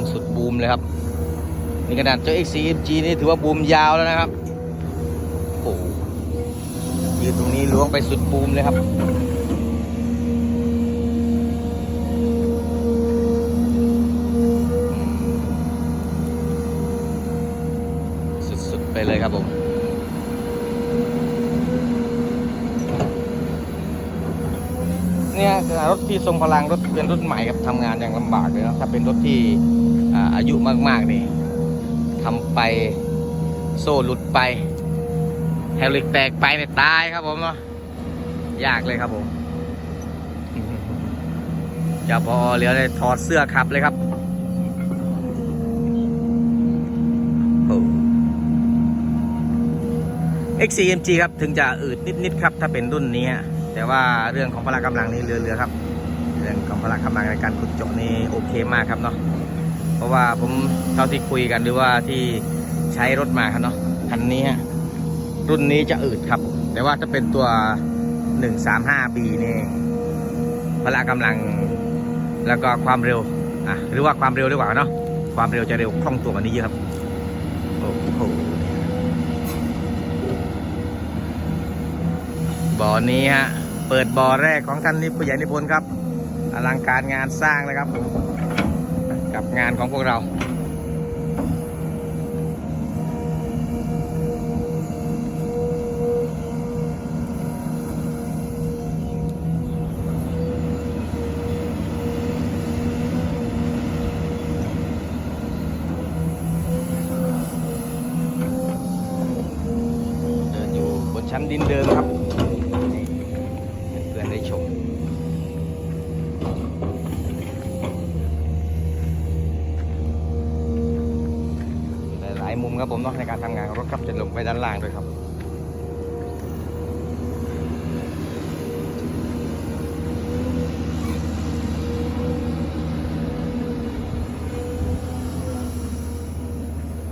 งสุดบูมเลยครับนี่ขนาดเจ้า XCMG นี่ถือว่าบูมยาวแล้วนะครับโอ้ยืนตรงนี้ล้วงไปสุดบูมเลยครับ เนี่ยรถที่ทรงพลังรถเป็นรถใหม่ครับทำงานอย่างลำบากเลยนะถ้าเป็นรถที่อาอายุมากๆนี่ทำไปโซ่หลุดไปแฮลิกแตกไปเนี่ยตายครับผมเนาะยากเลยครับผมจ้าพอเหลือเลยถอดเสื้อขับเลยครับโอ้ XCMG ครับ ถึงจะอืดนิด ๆ ครับ ถ้าเป็นรุ่นนี้ฮะ แต่ว่าเรื่องของพละกำลังนี่เรือๆครับ เรื่องของพละกำลังในการขุดเจาะนี่โอเคมากครับเนาะเพราะว่าผมเท่าที่คุยกันหรือว่าที่ใช้รถมาครับเนาะคันนี้ฮะรุ่นนี้จะอืดครับ แต่ว่าถ้าเป็นตัว 135B นี่พละกำลังแล้วก็ความเร็วอะหรือว่าความเร็วดีกว่าเนาะความเร็วจะเร็วคล่องตัวกว่านี้เยอะครับโอ้โหบ่อนี้ฮะ เปิดบ่อแรกของท่านนิพผู้ใหญ่นิพนธ์ครับ อลังการงานสร้างเลยครับ กับงานของพวกเรา งไปด้านล่างด้วยครับ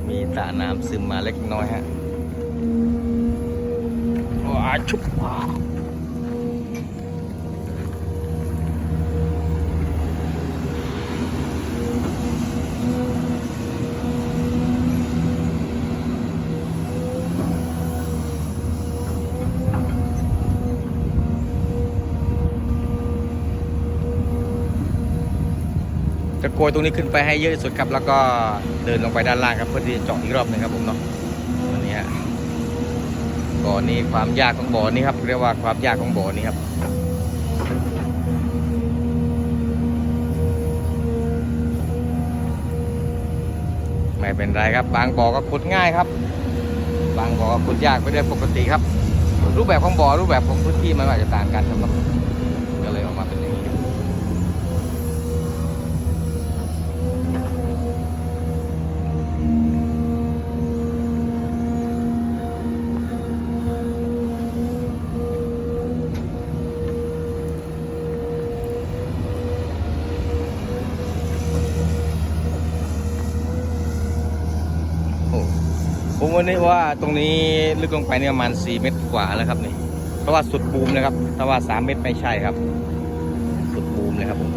มีตาน้ำซึมมาเล็กน้อยฮะว้าชุบว้า โกยตรงนี้ขึ้นไปให้เยอะที่สุดครับ แล้วก็เดินลงไปด้านล่างครับเพื่อที่จะเจาะอีกรอบหนึ่งครับผมเนาะอันนี้บ่อนี้ความยากของบ่อนี้ครับเรียกว่าความยากของบ่อนี้ครับไม่เป็นไรครับ บางบ่อก็ขุดง่ายครับ บางบ่อก็ขุดยากไม่ได้ปกติครับ รูปแบบของบ่อรูปแบบของพื้นที่มันอาจจะต่างกันครับ ผมวันนี้ว่าตรงนี้ลึกลงไปเนี่ยประมาณ 4 เมตรกว่าแล้วครับนี่เพราะว่าสุดบูมนะครับ แต่ว่า 3 เมตรไม่ใช่ครับ สุดบูมเลยครับผม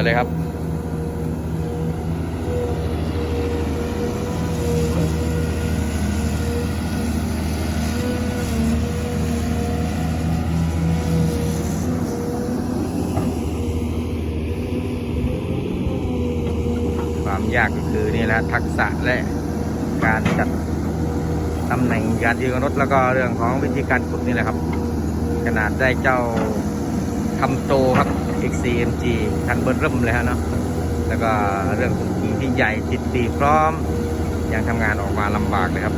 ือเลยครับ ความยากก็คือนี่แหละทักษะและการจัดตำแหน่งการยืนรถแล้วก็เรื่องของวิธีการขุดนี่แหละครับ ขนาดได้เจ้าคำโตครับ XCMG คันเบิร์เริ่มเลยฮะเนาะแล้วก็เรื่องของขี่ที่ใหญ่ติดตีพร้อมยังทำงานออกมาลำบากเลยครับ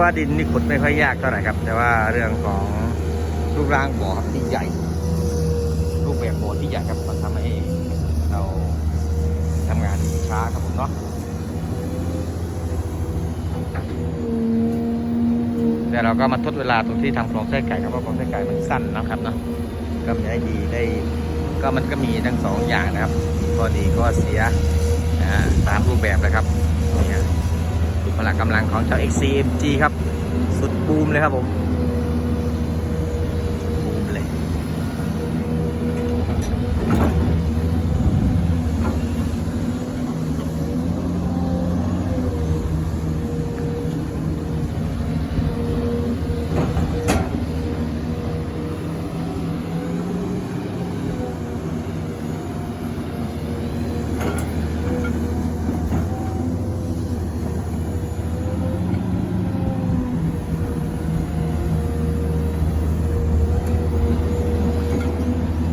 ว่าดินนี่ขุดไม่ค่อยยากเท่าไหร่ครับ แต่ว่าเรื่องของรูปร่างบ่อครับที่ใหญ่ รูปแบบบ่อที่ใหญ่ครับมันทำให้เราทำงานช้าครับผมเนาะเดี๋ยวเราก็มาทดเวลาตรงที่ทำคลองไส้ไก่ครับเพราะคลองไส้ไก่มันสั้นนะครับเนาะก็มีได้ดีได้ก็มันก็มีทั้งสองอย่างนะครับข้อดีข้อเสียนะตามรูปแบบเลยครับนี่ฮะสุด พลังกำลังของเจ้า XCMG ครับ สุดบูมเลยครับผม บูมเลย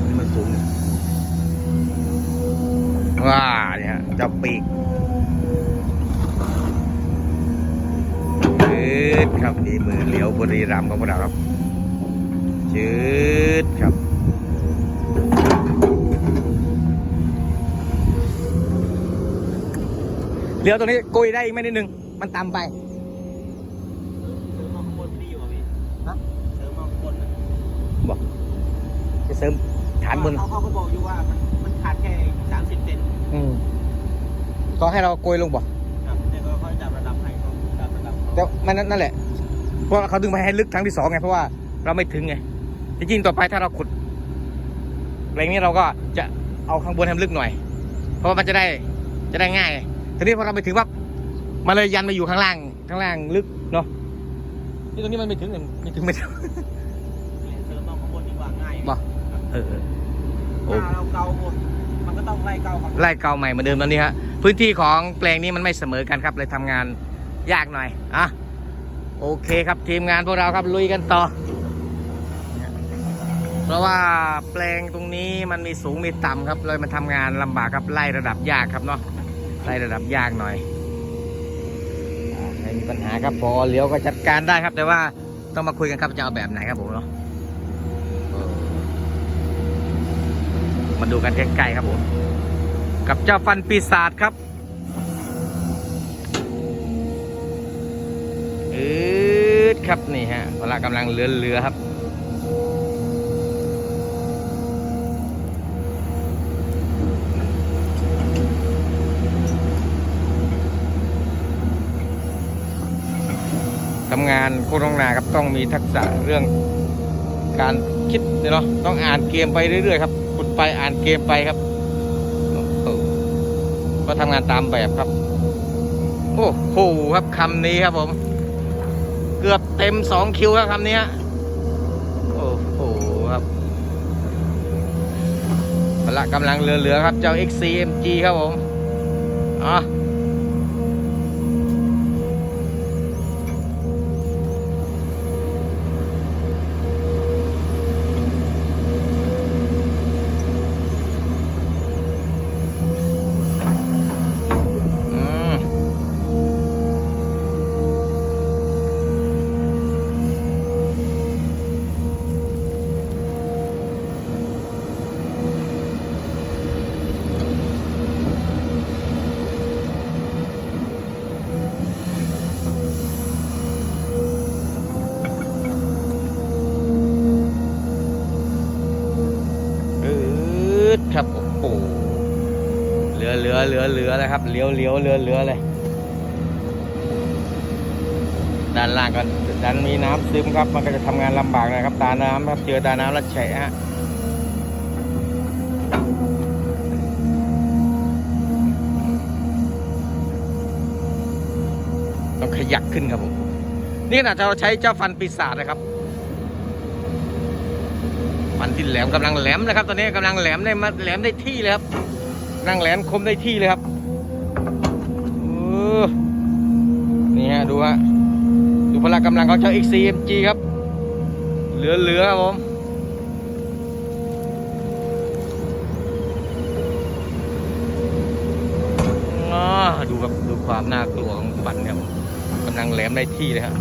นี่มันสูงว้าเนี่ยฮะเจ้าปีกชืดครับนี่มือ เหลียวบุรีรัมย์ของพวกเราครับชืดครับ เลี้ยวตรงนี้กุยได้อีกไม่นิดนึง มันต่ำไปเติมมาข้างบนไม่ดีกว่าพี่ฮะเติมมาข้างบนน่ะบอกจะเสริมฐานบนเขาเขาก็บอกอยู่ว่ามันมันขาดแค่สามสิบเซนอืมก็ให้เราโกยลงบ่ครับแต่ก็เขาจับระดับให้เขาจับระดับเขาแต่มันนั่นนั่นแหละ เพราะว่าเขาดึงไปให้ลึกครั้งที่สองไงเพราะว่าเราไม่ถึงไงจริงๆต่อไปถ้าเราขุดอะไรนี้เราก็จะเอาข้างบนให้มันลึกหน่อย เพราะว่ามันจะได้จะได้ง่ายทีนี้พอเราไปถึงปั๊บมันเลยยันมาอยู่ข้างล่างข้างล่างลึกเนาะนี่ตรงนี้มันไม่ถึงเนี่ยไม่ถึงไม่ถึงเติมมาข้างบนดีกว่าง่ายบ่เออโอ้ถ้าเราเกาหมดมันก็ต้องไล่เกาของไล่เกาใหม่เหมือนเดิมแล้วนี่ฮะพื้นที่ของแปลงนี้มันไม่เสมอกันครับเลยทำงานยากหน่อยอะ โอเคครับทีมงานพวกเราครับลุยกันต่อ เพราะว่าแปลงตรงนี้มันมีสูงมีต่ำครับเลยมันทำงานลำบากครับไล่ระดับยากครับเนาะไล่ระดับยากหน่อยไม่มีปัญหาครับพอเลี้ยวก็จัดการได้ครับ แต่ว่าต้องมาคุยกันครับจะเอาแบบไหนครับผมเนาะมาดูกันใกล้ๆครับผมกับเจ้าฟันปีศาจครับ อืดครับนี่ฮะเวลากำลังเรือนเรือครับ ทำงานโคตรนาครับต้องมีทักษะเรื่องการคิดเนาะต้องอ่านเกมไปเรื่อยๆครับขุดไปอ่านเกมไปครับก็ทำงานตามแบบครับ โอ้โหครับคำนี้ครับผม เกือบเต็มสองคิวครับคำนี้โอ้โหครับพละกำลังเหลือๆครับ เจ้า XCMG ครับผมอ๋อ ดครับโอ้โหเหลือเหลือเหลือเหลือเลยครับเลี้ยวเลี้ยวเหลือเหลือเลยด้านล่างก็ดันมีน้ำซึมครับ มันก็จะทำงานลำบากนะครับ ตาน้ำครับเจอตาน้ำแล้วแฉะฮะต้องขยักขึ้นครับผมนี่ขนาดเราใช้เจ้าฟันปีศาจนะครับ ฟันที่แหลมกำลังแหลมนะครับ ตอนนี้กำลังแหลมได้มาแหลมได้ที่เลยครับนั่งแหลมคมได้ที่เลยครับออนี่ฮะดูฮะดูพละกำลังของเจ้า XCMG ครับ เหลือเหลือครับผมอ๋อดูครับดูความน่ากลัวของฟันครับกำลังแหลมได้ที่เลยครับ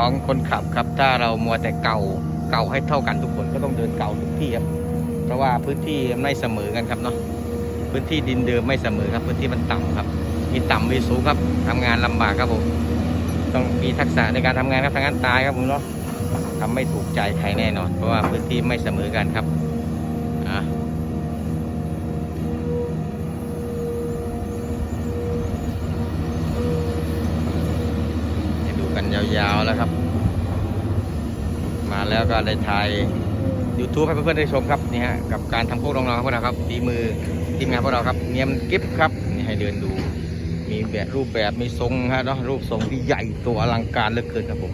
ของคนขับครับ ถ้าเรามัวแต่เก่าเก่าให้เท่ากันทุกคนก็ต้องเดินเก่าทุกที่ครับ เพราะว่าพื้นที่ไม่เสมอกันครับเนาะพื้นที่ดินเดิมไม่เสมอครับ พื้นที่มันต่ำครับ มีต่ำมีสูงครับทำงานลำบากครับผมต้องมีทักษะในการทำงานครับทางานตายครับผมเนาะทำไม่ถูกใจใครแน่นอน เพราะว่าพื้นที่ไม่เสมอกันครับอะให้ดู กันยาวๆแล้วครับ มาแล้วก็ได้ถ่าย YouTube ให้เพื่อนๆได้ชมครับนี่ฮะกับการทำพวกน้องๆของพวกเราครับฝีมือทีมงานพวกเราครับ เนียมกิฟครับนี่ให้เดินดู มีแบบรูปแบบมีทรงฮะเนาะรูปทรงที่ใหญ่ตัวอลังการเหลือเกินครับผม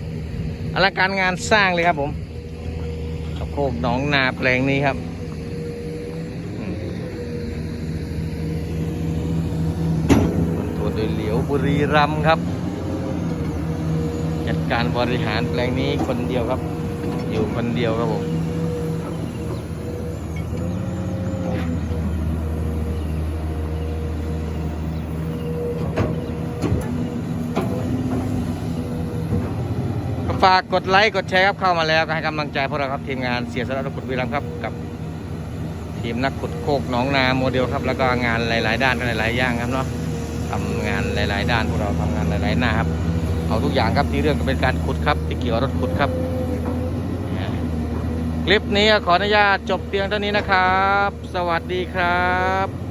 อลังการงานสร้างเลยครับผมกับโคกหนองนาแปลงนี้ครับตัวโดยเหลียวบุรีรัมย์ครับ จัดการบริหารแปลงนี้คนเดียวครับ อยู่คนเดียวครับผมฝากกดไลค์กดแชร์ครับเข้ามาแล้วก็ให้กำลังใจพวกเราครับทีมงานเสียสละนักขุดวีรัมครับกับ ทีมนักขุดโคกหนองนาโมเดลครับ แล้วก็งานหลาย ๆ ด้านหลายๆอย่างครับเนาะทำงานหลาย ๆ ด้านพวกเราทำงานหลาย ๆ หน้าครับ เอาทุกอย่างครับที่เรื่องก็เป็นการขุดครับที่เกี่ยวกับรถขุดครับ คลิปนี้ขออนุญาตจบเพียงเท่านี้นะครับ สวัสดีครับ